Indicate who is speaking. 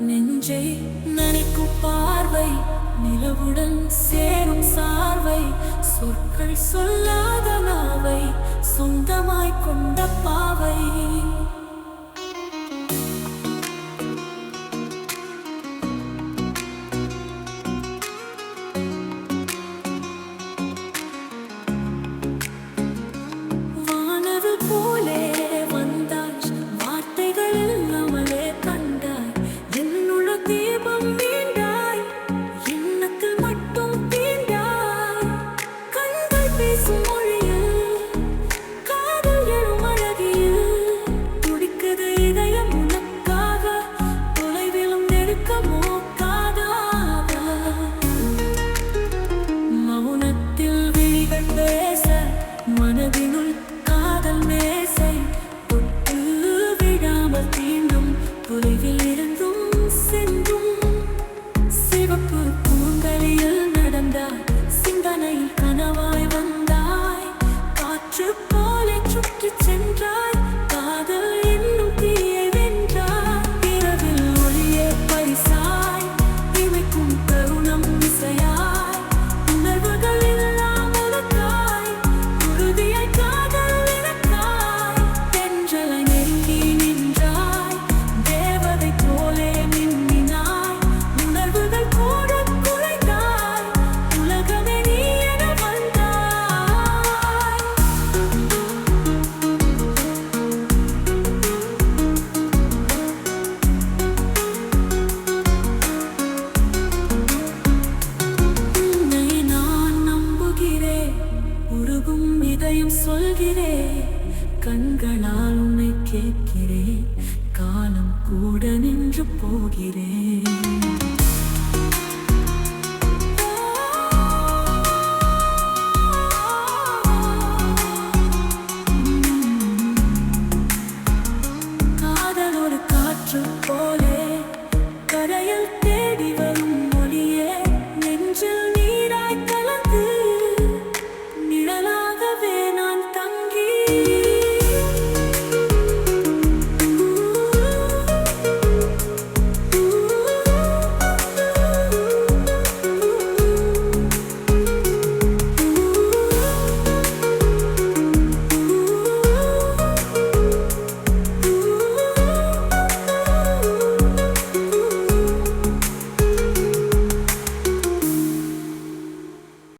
Speaker 1: நெஞ்சை நினைக்கும் பார்வை நிலவுடன் சேரும் சார்வை சொற்கள் சொல்லாத நாவை சொந்தமாய் கொண்ட பா loving உம் இதயம் சொல்கிறேன் கண்களால் உம்மை கேட்கிறேன் காலம் கூட நின்று போகிறேன்